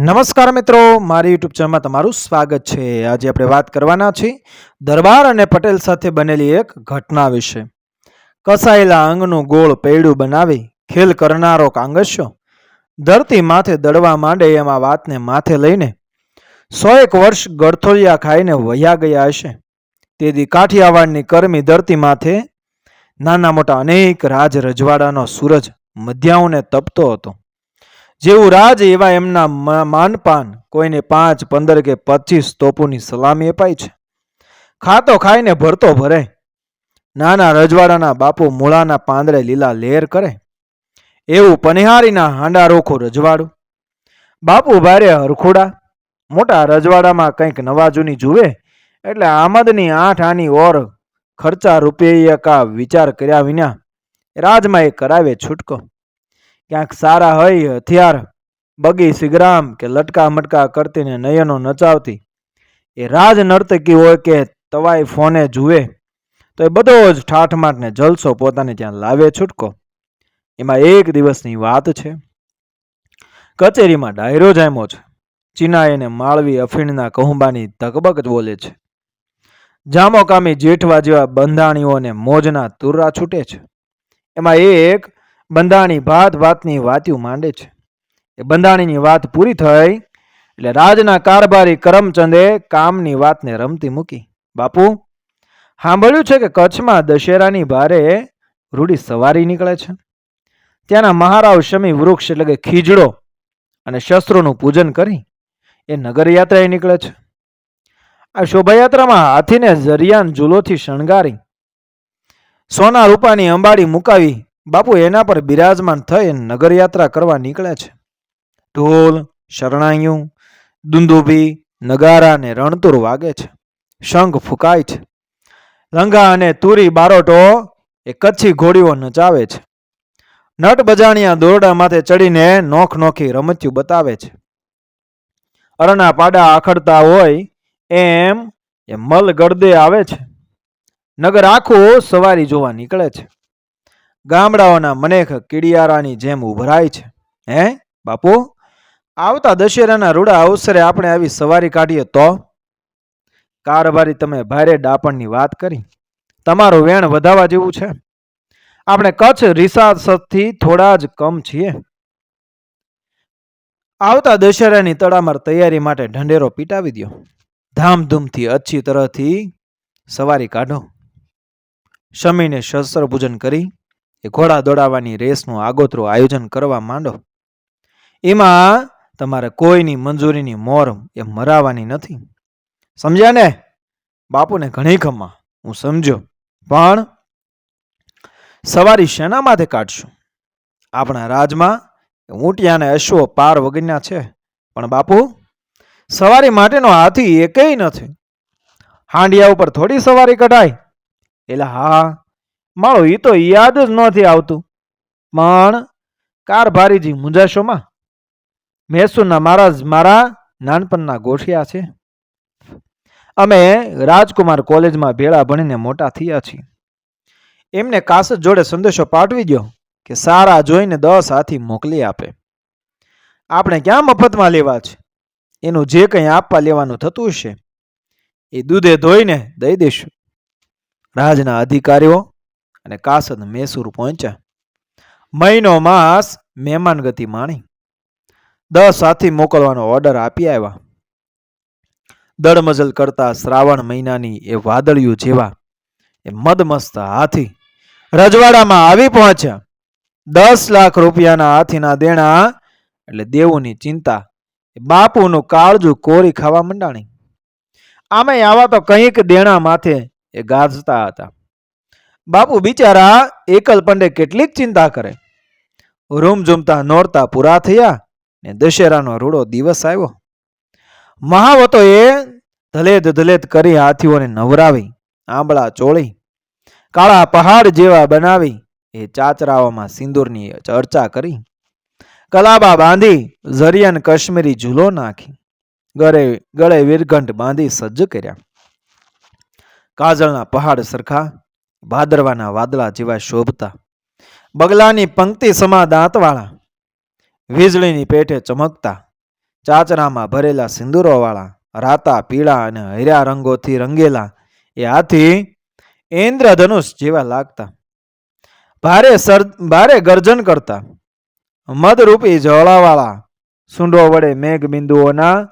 નમસ્કાર મિત્રો, મારી યુટ્યુબ ચેનલમાં તમારું સ્વાગત છે. આજે આપણે વાત કરવાના છીએ દરબાર અને પટેલ સાથે બનેલી એક ઘટના વિશે. કસાયેલા અંગનું ગોળ પૈડું બનાવી ખેલ કરનારો કાંગસ્યો ધરતી માથે દડવા માંડે એમાં વાતને માથે લઈને સો એક વર્ષ ગળથોલિયા ખાઈને વહ્યા ગયા હશે. તેથી કાઠિયાવાડની કરમી ધરતી માથે નાના મોટા અનેક રાજ રજવાડાનો સૂરજ મધ્યાઓને તપતો હતો. જેવું રાજ એવા એમના માનપાન કોઈને પાંચ, પંદર કે પચીસ તોપોની સલામી અપાય છે. ખાતો ખાઈને ભરતો ભરે. નાના રજવાડાના બાપુ મૂળાના પાંદડે લીલા લેર કરે. એવું પનિહારીના હાંડા રોખો રજવાડું. બાપુ ભારે હરખોડા. મોટા રજવાડામાં કંઈક નવાજૂની જુએ. એટલે આમદની આઠ આની ઓર ખર્ચા રૂપિયા વિચાર કર્યા વિના રાજમાં એ કરાવે છૂટકો. ક્યાંક સારા હોય, હથિયાર, બગી, સિગરામ કે લટકા મટકા કરતીને નયનો નચાવતી. એ રાજ નર્તકી હોય કે તવાઈ ફોને જુએ, તો એ બધો જ ઠાઠમાટને જલસો પોતાને ત્યાં લાવે છૂટકો. એમાં એક દિવસની વાત છે. કચેરીમાં ડાયરો જામ્યો છે. ચીના એને માળવી અફીણના કહુંબાની ધકબક બોલે છે. જામો કામી જેઠવા જેવા બંધાણીઓને મોજના તુર્રા છૂટે છે. એમાં એક બંધાણી ભાત ભાતની વાત્યું માંડે છે. એ બંધાણીની વાત પૂરી થઈ એટલે રાજના કારભારી કરમચંદે કામની વાતને રમતી મૂકી. બાપુ, સાંભળ્યું છે કે કચ્છમાં દશેરાની ભારે રૂડી સવારી નીકળે છે. ત્યાંના મહારાવ શમી વૃક્ષ એટલે કે ખીજડો અને શસ્ત્રોનું પૂજન કરી એ નગરયાત્રાએ નીકળે છે. આ શોભાયાત્રામાં હાથીને જરિયાન ઝૂલોથી શણગારી, સોના રૂપાની અંબાડી મુકાવી બાપુ એના પર બિરાજમાન થઈ નગરયાત્રા કરવા નીકળે છે. ઢોલ શરણાઈયું દુંદુભી, નગારા અને રણતુર વાગે છે. શંખ ફૂંકાય છે. લંગા અને તુરી બારોટો એ કચ્છી ઘોડીઓ નચાવે છે. નટ બજાણિયા દોરડા માથે ચડીને નોખ નોખી રમત્યું બતાવે છે. અરણા પાડા આખડતા હોય એમ એ મલ ગળદે આવે છે. નગર આખું સવારી જોવા નીકળે છે. ગામડાઓના મનેખ કીડિયારાની જેમ ઉભરાય છે. હે, બાપુ? આવતા દશેરાના રૂડા અવસરે આપણે આવી સવારી કાઢીએ તો? કારભારી, તમે ભારે ડાપણની વાત કરી. તમારું વેણ વધાવા જેવું છે. આપણે કચ્છ રિસાસથી થોડા જ કમ છીએ. આવતા દશેરાની તડામાર તૈયારી માટે ઢંઢેરો પીટાવી દો ધામધૂમથી અચ્છી તરહથી સવારી કાઢો. શમીને શસ્ત્ર પૂજન કરી. એ ઘોડા દોડાવવાની રેસનું આગોતરું આયોજન કરવા માંડો. એમાં તમારે કોઈની મંજૂરીની મોર એ મરાવાની નથી. સમજ્યા ને? બાપુને ઘણી ખમા, હું સમજ્યો. પણ સવારી શેના માથે કાઢશું? આપણા રાજમાં ઊંટિયા અને અશ્વો પાર વગરના છે. પણ બાપુ, સવારી માટેનો હાથી એકેય નથી. હાંડિયા ઉપર થોડી સવારી કઢાય. એટલે હા મારો એ તો યાદ જ નથી આવતું. પણ કારભારીજી મુંજાશોમાં? મૈસૂરના મહારાજ મારા નાનપણના ગોઠિયા છે. અમે રાજકુમાર કોલેજમાં ભેળા ભણીને મોટા થયા છીએ. એમને કાસત જોડે સંદેશો પાઠવી દો કે સારા જોઈને દસ હાથી મોકલી આપે. આપણે ક્યાં મફતમાં લેવા છે? એનું જે કંઈ આપવા લેવાનું થતું હશે, એ દૂધે ધોઈને દઈ દઈશું રાજના અધિકારીઓ અને કાસદ મેસૂર પહોંચ્યા. મહિનો માસ મહેમાન ગતિ માણી. દસ હાથી મોકલવાનો ઓર્ડર આપી આવ્યા. દડમજલ કરતા શ્રાવણ મહિનાની એ વાદળિયું જેવા એ મદમસ્ત હાથી રજવાડામાં આવી પહોંચ્યા. દસ લાખ રૂપિયાના હાથીના દેણા એટલે દેવુની ચિંતા બાપુનું કાળજું કોરી ખાવા મંડાણી. આમે આવા તો કંઈક દેણા માથે એ ગાજતા હતા. બાપુ બિચારા એકલ પંડે કેટલીક ચિંતા કરે. રૂમ ઝૂમતા નોરતા પૂરા થયા ને દશેરાનો રૂડો દિવસ આવ્યો. મહાવતોએ ધલેદ ધલેદ કરી હાથીઓને નવરાવી, આંબળા ચોળી, કાળા પહાડ જેવા બનાવી, એ ચાચરાઓમાં સિંદૂરની ચર્ચા કરી. કલાબા બાંધી ઝરિયન કશ્મીરી ઝૂલો નાખી, ગળે ગળે વીરઘંટ બાંધી સજ્જ કર્યા. કાજળના પહાડ સરખા ભાદરવાના વાદળા જેવા શોભતા. બગલાની પંક્તિ સમા દાંતવાળા વીજળીની પેઠે ચમકતા. ચાચરામાં ભરેલા સિંદૂરોવાળા. રાતા પીળા અને હર્યા રંગોથી રંગેલા. એ હાથી ઇન્દ્રધનુષ જેવા લાગતા. ભારે સર, ભારે ગર્જન કરતા. મદરૂપી જળાવાળા સુંડો વડે મેઘ બિંદુઓના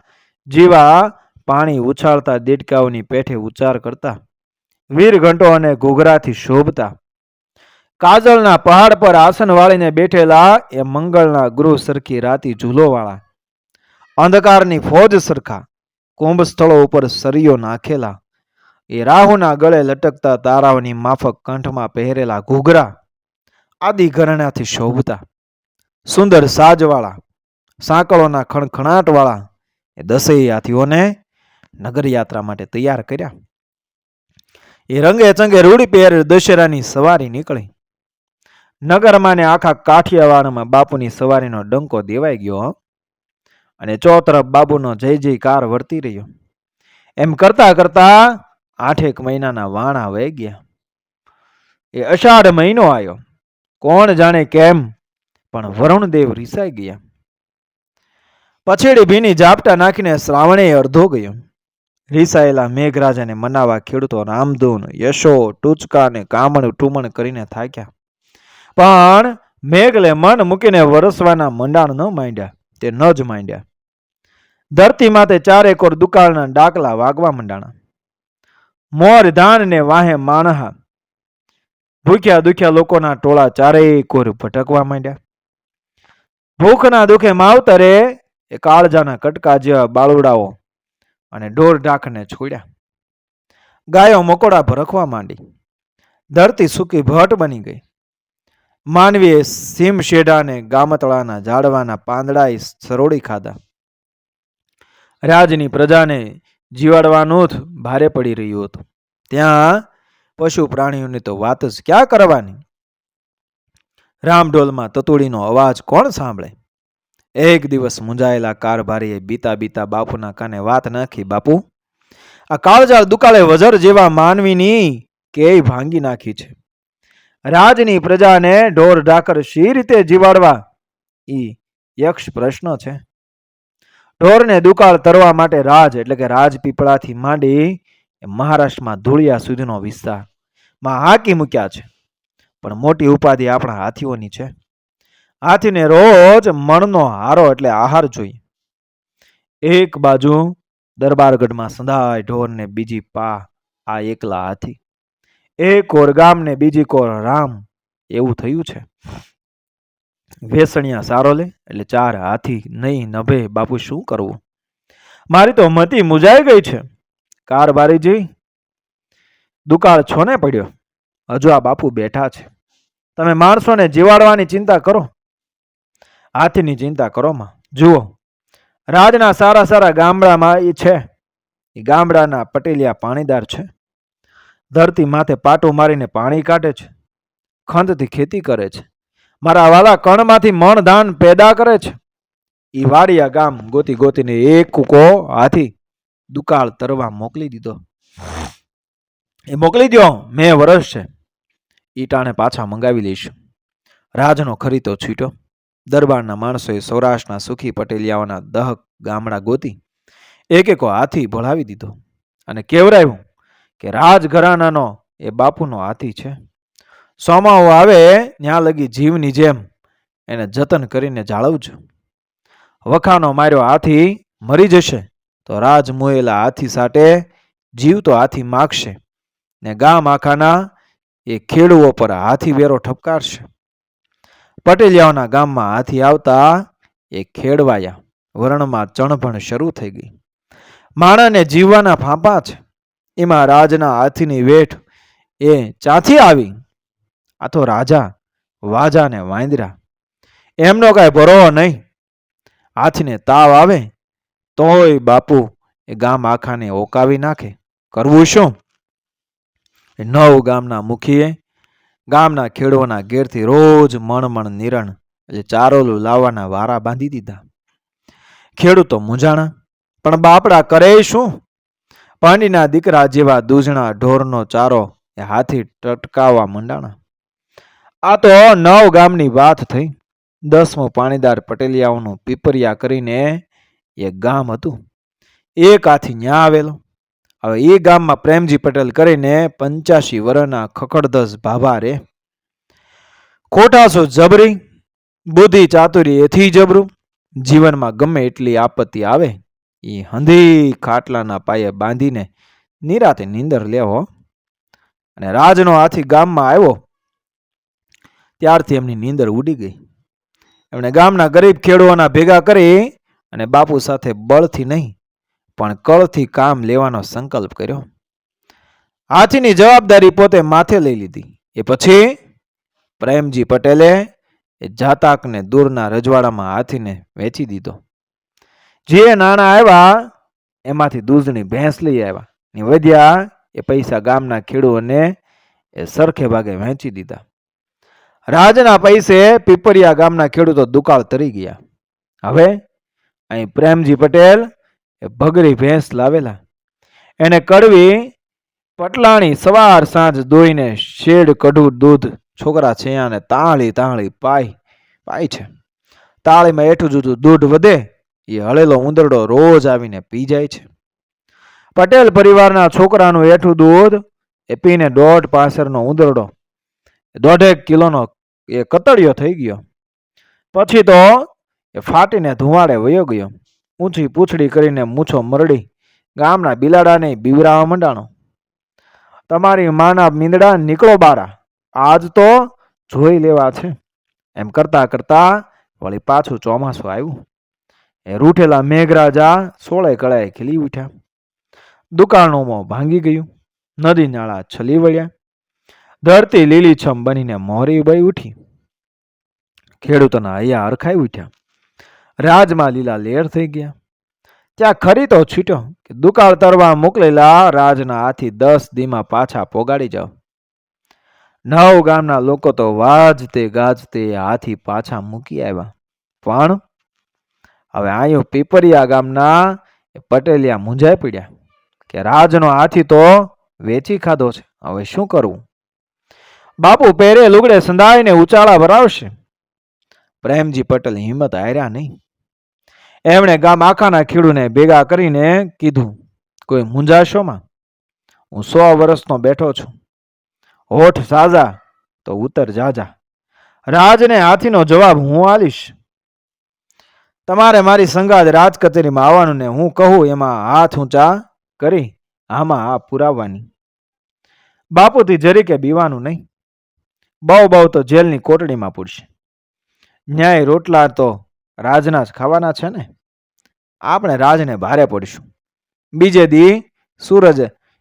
જીવા પાણી ઉછાળતા દેડકાઓની પેઠે ઉચ્ચાર કરતા. વીરઘંટો અને ઘૂઘરાથી શોભતા. કાજળના પહાડ પર આસન વાળીને બેઠેલા એ મંગળના ગૃહ સરખી રાતી ઝૂલોવાળા. અંધકારની ફોજ સરખા, કુંભ સ્થળો ઉપર સરિયો નાખેલા. એ રાહુના ગળે લટકતા તારાઓની માફક કંઠમાં પહેરેલા ઘૂઘરા આદિ ઘરણાથી શોભતા. સુંદર સાજવાળા, સાંકળોના ખણખણાટવાળા એ દસેય હાથીઓને નગરયાત્રા માટે તૈયાર કર્યા. એ રંગે ચંગે રૂડી પહેર દશેરાની સવારી નીકળી. નગરમાં ને આખા કાઠિયાવાડમાં બાપુની સવારીનો ડંકો દેવાઈ ગયો અને અને ચોતરફ બાબુનો જય જયકાર વર્તી રહ્યો. એમ કરતા કરતા આઠેક મહિનાના વાણા વહી ગયા. એ અષાઢ મહિનો આવ્યો. કોણ જાણે કેમ, પણ વરુણદેવ રીસાઈ ગયા. પછેડી ભીની ઝાપટા નાખીને શ્રાવણે અડધો ગયો. રીસાયેલા મેઘરાજાને મનાવા ખેડૂતો રામધૂન, યશો, ટૂચકા અને કામણ ટુમણ કરીને થાક્યા. પણ મેઘલે મન મૂકીને વરસવાના મંડાણ ન માંડ્યા, તે ન જ માંડ્યા. ધરતી માથે ચારે કોર દુકાળના ડાકલા વાગવા મંડાણા. મોર ધાન ને વાહે માણહા ભૂખ્યા દુખ્યા લોકોના ટોળા ચારેય કોર ભટકવા માંડ્યા. ભૂખના દુખે માવતરે એ કાળજાના કટકા જેવા બાળુડાઓ અને ઢોર ઢાકને છોડ્યા. ગાયો મકોડા ભરખવા માંડી. ધરતી સૂકી ભટ બની ગઈ. માનવીએ સીમ શેઢાને ગામતળાના ઝાડવાના પાંદડાએ સરોડી ખાધા. રાજની પ્રજાને જીવાડવાનું જ ભારે પડી રહ્યું હતું. ત્યાં પશુ પ્રાણીઓની તો વાત જ ક્યાં કરવાની? રામઢોલમાં તતુડીનો અવાજ કોણ સાંભળે? એક દિવસ મુંજાયેલા કારભારીએ બીતા બીતા બાપુના કાને વાત નાખી, બાપુ, આ કાળજાળ દુકાળે વજર જેવા માનવીની કેય ભાંગી નાખી છે. રાજની પ્રજાને ઢોર ઢાકર શી રીતે જીવાડવા? ઈ યક્ષ પ્રશ્ન છે. ઢોરને દુકાળ તરવા માટે રાજ, એટલે કે રાજપીપળાથી માંડી મહારાષ્ટ્રમાં ધૂળિયા સુધીનો વિસ્તારમાં હાકી મૂક્યા છે. પણ મોટી ઉપાધિ આપણા હાથીઓની છે. હાથીને રોજ મણનો હારો એટલે આહાર જોઈએ. એક બાજુ દરબારગઢમાં ઢોર ને બીજી પા આ એકલા હાથી. એક કોર ગામ ને બીજી કોર રામ. એવું થયું છે. વેસણિયા સારો લે એટલે ચાર હાથી નહીં નભે, બાપુ શું કરવું? મારી તો મતી મુજાઈ ગઈ છે. કારબારીજી દુકાળ છોને પડ્યો. હજુ આ બાપુ બેઠા છે. તમે માણસોને જીવાડવાની ચિંતા કરો. હાથીની ચિંતા કરોમાં જુઓ, રાજના સારા સારા ગામડામાં એ છે. એ ગામડાના પટેલિયા પાણીદાર છે. ધરતી માથે પાટું મારીને પાણી કાઢે છે. ખંતથી ખેતી કરે છે. મારા વાલા કણમાંથી મણ ધાન પેદા કરે છે. એ વાડિયા ગામ ગોતી ગોતીને એક કૂકો હાથી દુકાળ તરવા મોકલી દીધો. એ મોકલી દો મેં વરસ છે ઈ ટાણે પાછા મંગાવી લઈશું. રાજનો ખરીતો છૂટ્યો. દરબારના માણસોએ સૌરાષ્ટ્રના સુખી પટેલિયાઓના દહક ગામડા ગોતી એક એકો હાથી ભળાવી દીધો અને કેવરાયું કે રાજઘરાનાનો એ બાપુનો હાથી છે. સોમાઓ આવે ત્યાં લગી જીવની જેમ એને જતન કરીને જાળવજો. વખાનો માર્યો હાથી મરી જશે તો રાજ મોયેલા હાથી સાટે જીવતો હાથી માગશે ને ગામ આખાના એ ખેડૂઓ પર હાથી વેરો ઠપકારશે. પટેલિયાઓના ગામમાં હાથી આવતા એ ખેડવાયા. વરણમાં ચણભણ શરૂ થઈ ગઈ. માણાને જીવવાના ફાંપા છે. એમાં રાજના હાથીની વેઠ એ ચાથી આવી. આ તો રાજા વાજા ને વાંદરા. એમનો કાંઈ ભરો નહીં. હાથીને તાવ આવે, તોય બાપુ એ ગામ આખાને ઓકાવી નાખે. કરવું શું? નવ ગામના મુખીએ ગામના ખેડૂતોના ઘેરથી રોજ મણમણ નિરણ એટલે ચારોલું લાવવાના વારા બાંધી દીધા. ખેડૂતો મૂંઝાણા, પણ બાપડા કરે શું? પાંડીના દીકરા જેવા દૂજણા ઢોરનો ચારો એ હાથી ટટકાવવા મંડાણા. આ તો નવ ગામની વાત થઈ. દસમું પાણીદાર પટેલિયાઓનું પીપરિયા કરીને એક ગામ હતું. એક હાથી ન્યા આવેલો. હવે એ ગામમાં પ્રેમજી પટેલ કરીને પંચ્યાસી વર્ષના ખખડધસ ભાભા રે. ખોટાસો જબરી, બુદ્ધિ ચાતુરી એથી જબરું, જીવનમાં ગમે એટલી આપત્તિ આવે એ હંધી ખાટલાના પાયે બાંધીને નિરાતે નીંદર લેવો અને રાજનો હાથી ગામમાં આવ્યો, ત્યારથી એમની નીંદર ઉડી ગઈ. એમણે ગામના ગરીબ ખેડૂઓના ભેગા કરી અને બાપુ સાથે બળથી નહીં પણ કળથી કામ લેવાનો સંકલ્પ કર્યો. હાથીની જવાબદારી પોતે માથે લઈ લીધી. એ પછી પ્રેમજી પટેલે એ જાતાકને દૂરના રજવાડામાં હાથીને વેચી દીધો. જે નાણાં આવ્યા, એમાંથી દૂધની ભેંસ લઈ આવ્યા. ને વધ્યા એ પૈસા ગામના ખેડૂતોને એ સરખે ભાગે વહેંચી દીધા. રાજના પૈસે પીપરિયા ગામના ખેડૂતો દુકાળ તરી ગયા. હવે અહીં પ્રેમજી પટેલ એ ભગરી ભેંસ લાવેલા. એને કડવી પટલાણી સવાર સાંજ દોઈને શેડ કઢું દૂધ છોકરા છૈયાને તાળી તાળી પાય પાય છે. તાળીમાં એઠું જુદું દૂધ વધે, એ હળેલો ઉંદરડો રોજ આવીને પી જાય છે. પટેલ પરિવારના છોકરાનું એઠું દૂધ એ પીને દોઢ પાસરનો ઉંદરડો, દોઢેક કિલોનો એ કતળિયો થઈ ગયો. પછી તો એ ફાટીને ધુવાડે વયો ગયો. ઊંચી પૂછડી કરીને મૂછો મરડી ગામના બિલાડાને બીવરાવા મંડાણો. તમારી માના મીંદડા નીકળો બારા. આજ તો જોઈ લેવા છે. એમ કરતા કરતા વળી પાછું ચોમાસું આવ્યું. એ રૂઠેલા મેઘરાજા સોળે કળાએ ખીલી ઉઠ્યા. દુકાનોમાં ભાંગી ગયું. નદી નાળા છલી વળ્યા. ધરતી લીલીછમ બનીને મોહરી બળી ઉઠી. ખેડૂતોના હૈયા હરખાઈ ઉઠ્યા. રાજમાં લીલા લેર થઈ ગયા. ત્યાં ખરી તો છૂટ્યો કે દુકાળ તરવા મોકલેલા રાજના હાથી દસ દીમાં પાછા પોગાડી જાઓ નવ ગામના લોકો તો વાજતે ગાજતે હાથી પાછા મૂકી આવ્યા. પણ હવે આયો પીપરિયા ગામના પટેલિયા મૂંઝાઈ પડ્યા કે રાજનો હાથી તો વેચી ખાધો છે. હવે શું કરવું? બાપુ પહેરે લુગડે સંધાઈને ઉચાળા ભરાવશે. પ્રેમજી પટેલ હિંમત હાર્યા નહીં. એમણે ગામ આખાના ખેડૂને ભેગા કરીને કીધું, કોઈ મૂંઝાશોમાં હું સો વર્ષનો બેઠો છું. હોઠ સાજા તો ઉતર જાજા. રાજને હાથીનો જવાબ હું આલીશ. તમારે મારી સંગાત રાજ કચેરીમાં આવવાનું ને હું કહું, એમાં હાથ ઊંચા કરી, આમાં આ પુરાવવાની બાપુથી જરીકે બીવાનું નહીં. બહુ બહુ તો જેલની કોટડીમાં પૂરશે. ન્યાય રોટલા તો રાજના જ ખાવાના છે ને? આપણે રાજને ભારે પડીશું. બીજે દી સૂરજ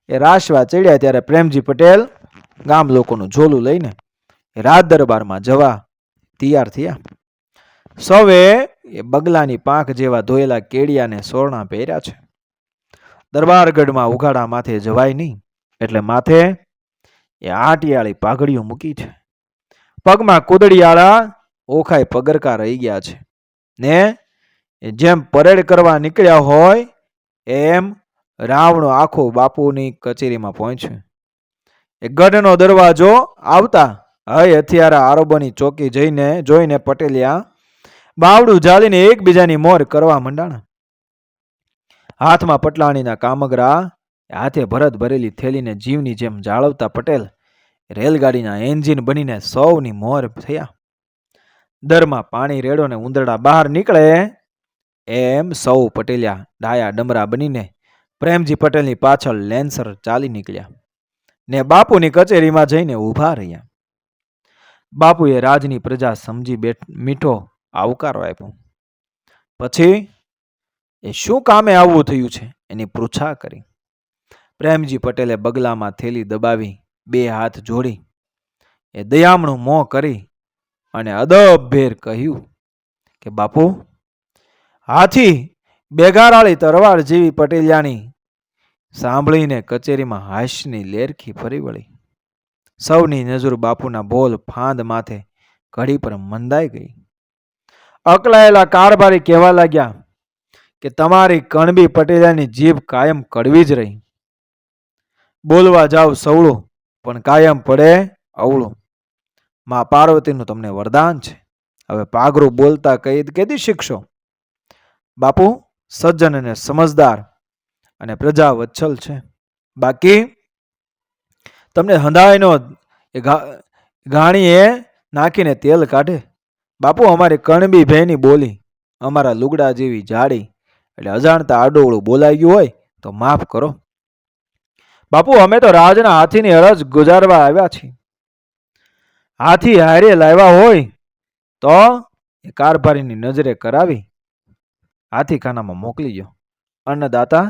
એ રાશવા ચડ્યા ત્યારે પ્રેમજી પટેલ ગામ લોકોનું ઝોલું લઈને રાજ દરબારમાં જવા તૈયાર થયા. સૌએ એ બગલાની પાંખ જેવા ધોયેલા કેડિયાને સોરણા પહેર્યા છે. દરબારગઢમાં ઉઘાડા માથે જવાય નહીં, એટલે માથે એ આટિયાળી પાઘડીઓ મૂકી છે. પગમાં કુદડિયાળા ઓખાય પગરકા રહી ગયા છે. ને જેમ પરેડ કરવા નીકળ્યા હોય, એમ રાવણો આખો બાપુની કચેરીમાં પહોંચ્યો. એ ગઢનો દરવાજો આવતા હય હથિયારા આરોબોની ચોકી જઈને જોઈને પટેલિયા, બાવડું જાળીને એકબીજાની મોર કરવા મંડાણા. હાથમાં પટલાણીના કામગરા, હાથે ભરત ભરેલી થેલીને જીવની જેમ જાળવતા પટેલ, રેલગાડીના એન્જિન બનીને સૌની મોર થયા. દરમાં પાણી રેડો ને ઉંદરડા બહાર નીકળે, એમ સૌ પટેલિયા ડાયા ડમરા બનીને પ્રેમજી પટેલની પાછળ લેન્સર ચાલી નીકળ્યા ને બાપુની કચેરીમાં જઈને ઊભા રહ્યા. બાપુએ રાજની પ્રજા સમજી બેઠ, મીઠો આવકારો આપ્યો. પછી એ શું કામે આવવું થયું છે? એની પૃચ્છા કરી. પ્રેમજી પટેલે બગલામાં થેલી દબાવી બે હાથ જોડી, એ દયામણું મોં કરી અને અદબભેર કહ્યું કે, બાપુ, હાથી બેગારાળી તરવાર જેવી પટેલિયાની સાંભળીને કચેરીમાં હાશની લેરખી ફરી વળી. સૌની નજર બાપુના બોલ ફાંદ માથે ઘડી પર મંદાઈ ગઈ. અકળાયેલા કારભારી કહેવા લાગ્યા કે, તમારી કણબી પટેલાની જીભ કાયમ કડવી જ રહી. બોલવા જાવ સવળું, પણ કાયમ પડે અવળું. માં પાર્વતીનું તમને વરદાન છે. હવે પાઘરું બોલતા કઈ કેદી શીખશો બાપુ, સજ્જન અને સમજદાર અને પ્રજા વત્સલ છે. બાકી તમને હંધાયનો એ ઘા, ઘાણીએ નાખીને તેલ કાઢે. બાપુ, અમારી કણબી ભેની બોલી, અમારા લુગડા જેવી જાડી એટલે અજાણતા આડોળું બોલાઈ ગયું હોય તો માફ કરો. બાપુ, અમે તો રાજના હાથીની અરજ ગુજારવા આવ્યા છીએ. હાથી હારે લાવ્યા હોય તો એ કારભારીની નજરે કરાવી. હાથીખાનામાં મોકલી ગયો અન્નદાતા,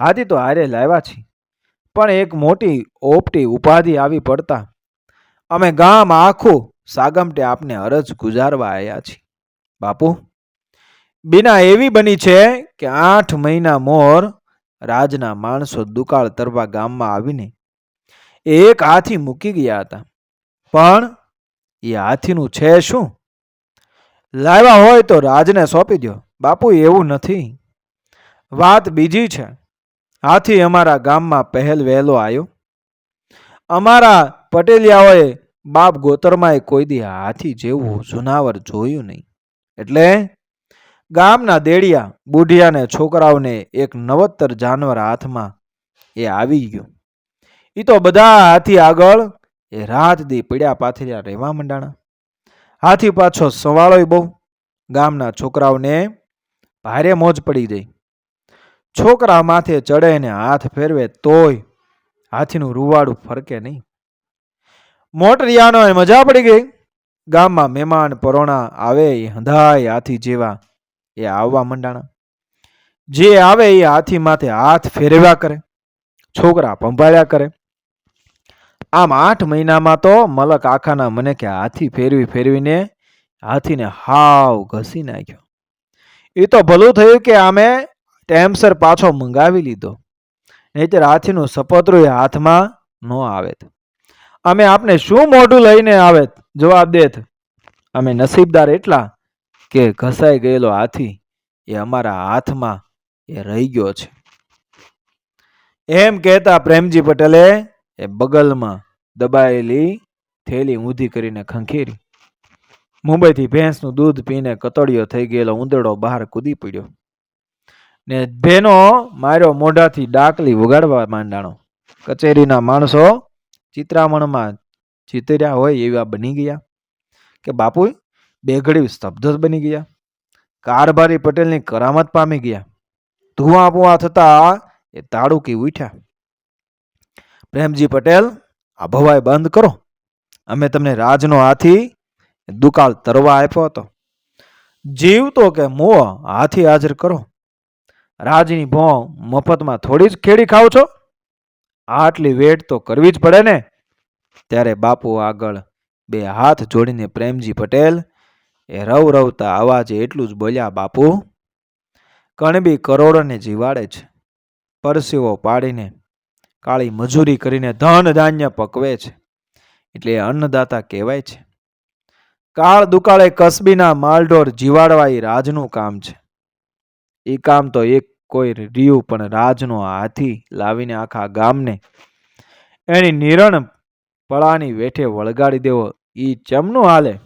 હાથી તો હારે લાવ્યા છે, પણ એક મોટી ઓપટી ઉપાધિ આવી પડતા અમે ગામ આખું સાગમટે આપને અરજ ગુજારવા આવ્યા છીએ. બાપુ, બિના એવી બની છે કે આઠ મહિના મોર રાજના માણસો દુકાળ તરવા ગામમાં આવીને એક હાથી મૂકી ગયા હતા. પણ એ હાથીનું છે શું? લાવ્યા હોય તો રાજને સોંપી દો બાપુ, એવું નથી. વાત બીજી છે. હાથી અમારા ગામમાં પહેલ વહેલો આવ્યો અમારા પટેલિયાઓએ બાપ ગોતરમાંય કોઈ દી હાથી જેવું જુનાવર જોયું નહીં. એટલે ગામના દેડિયા બુઢિયાને છોકરાઓને એક નવતર જાનવર હાથમાં એ આવી ગયું. એ તો બધા હાથી આગળ એ રાત દી પીડ્યા પાથર્યા રહેવા માંડાણા. હાથી પાછો સવાળોય બહુ. ગામના છોકરાઓને ભારે મોજ પડી ગઈ. છોકરા માથે ચડે ને હાથ ફેરવે તોય હાથીનું રૂવાડું ફરકે નહીં. મોટરિયાનો મજા પડી ગઈ. ગામમાં મહેમાન પરોણા આવે એ હંધાય હાથી જેવા એ આવવા મંડાણા. જે આવે એ હાથી માથે હાથ ફેરવ્યા કરે. છોકરા પંભાળ્યા કરે. આમ આઠ મહિનામાં તો મલક આખાના મને કે હાથી ફેરવી ફેરવીને હાથીને હાવ ઘસી નાખ્યો. એ તો ભલું થયું કે આમે ટેમસર પાછો મંગાવી લીધો. નહીતર હાથીનું સપોતરું એ હાથમાં ન આવેત. અમે આપને શું મોઢું લઈને આવેત? જવાબ દેત. અમે નસીબદાર એટલા કે ઘસાઈ ગયેલો હાથી એ અમારા હાથમાં એ રહી ગયો છે. એમ કહેતા પ્રેમજી પટેલે એ બગલમાં દબાયેલી થેલી ઊંધી કરીને ખંખેરી. મુંબઈથી ભેંસનું દૂધ પીને કતળિયો થઈ ગયેલો ઉંદરડો બહાર કૂદી પડ્યો. ને ભેનો માર્યો મોઢાથી ડાકલી વગાડવા માંડાણો. કચેરીના માણસો ચિત્રામણમાં ચિતર્યા હોય એવા બની ગયા કે બાપુ બે ઘડી સ્તબ્ધ બની ગયા. કારભારી પટેલની કરામત પામી ગયા. ધુઆ પુઆ થતા એ તાળુકી ઉઠ્યા. પ્રેમજી પટેલ, આ ભવાઈ બંધ કરો. અમે તમને રાજનો હાથી દુકાળ તરવા આપ્યો હતો. જીવતો કે મોહ હાથી હાજર કરો. રાજની ભો મફતમાં થોડી જ ખેડી ખાવ છો? આટલી વેટ તો કરવી જ પડે ને? ત્યારે બાપુ આગળ બે હાથ જોડીને પ્રેમજી પટેલ, એ રવ રવતા અવાજે એટલું જ બોલ્યા, બાપુ, કણબી કરોડોને જીવાડે છે. પરસેવો પાડીને કાળી મજૂરી કરીને ધન ધાન્ય પકવે છે. એટલે અન્નદાતા કહેવાય છે. કાળ દુકાળે કસબીના માલઢોર જીવાડવા એ રાજનું કામ છે. એ કામ તો એક કોઈ રહ્યું પણ રાજનો હાથી લાવીને આખા ગામને એની નિરણ પળાની વેઠે વળગાડી દેવો. એ ચમનું હાલે?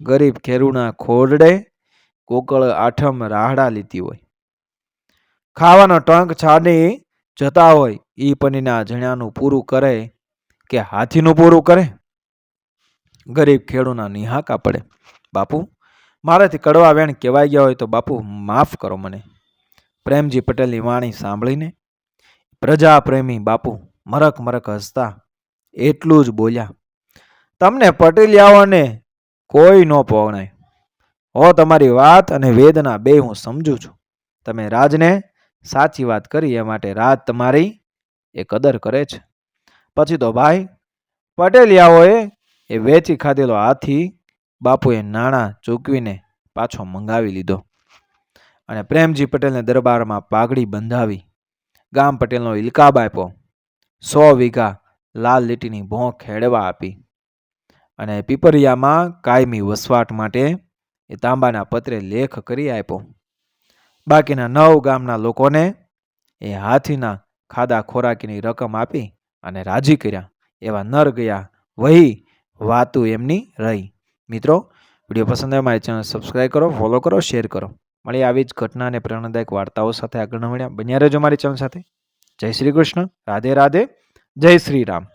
ગરીબ ખેરુના ખોરડે કોકળ આઠમ રાહડા લીધી હોય. ખાવાનો ટંક છાડી જતા હોય એ પનીના જણ્યાનું પૂરું કરે કે હાથીનું પૂરું કરે? ગરીબ ખેડૂના નિહાકા પડે. બાપુ, મારાથી કડવા વેણ કહેવાઈ ગયા હોય તો બાપુ માફ કરો મને. પ્રેમજી પટેલની વાણી સાંભળીને પ્રજા પ્રેમી બાપુ મરક મરક હસતા એટલું જ બોલ્યા, તમને પટેલિયાઓને કોઈ ન પહોણાય. હો, તમારી વાત અને વેદના બે હું સમજું છું. તમે રાજને સાચી વાત કરી, એ માટે રાત તમારી એ કદર કરે છે. પછી તો ભાઈ, પટેલિયાઓએ એ વેચી ખાધેલો હાથી બાપુએ નાણાં ચૂકવીને પાછો મંગાવી લીધો અને પ્રેમજી પટેલને દરબારમાં પાઘડી બંધાવી, ગામ પટેલનો ઇલકાબ આપ્યો, સો વીઘા લાલ લીટીની ભોં ખેડવા આપી અને પીપરિયામાં કાયમી વસવાટ માટે એ તાંબાના પત્રે લેખ કરી આપ્યો. બાકીના નવ ગામના લોકોને એ હાથીના ખાધા ખોરાકીની રકમ આપી અને રાજી કર્યા. એવા નર ગયા. વહી વાતું એમની રહી. મિત્રો, વીડિયો પસંદ આવે મારી ચેનલ સબસ્ક્રાઈબ કરો ફોલો કરો શેર કરો. મળી આવી જ ઘટના અને પ્રેરણાદાયક વાર્તાઓ સાથે આગળ મળ્યા. બન્યા રહેજો મારી ચેનલ સાથે. જય શ્રી કૃષ્ણ. રાધે રાધે. જય શ્રી રામ.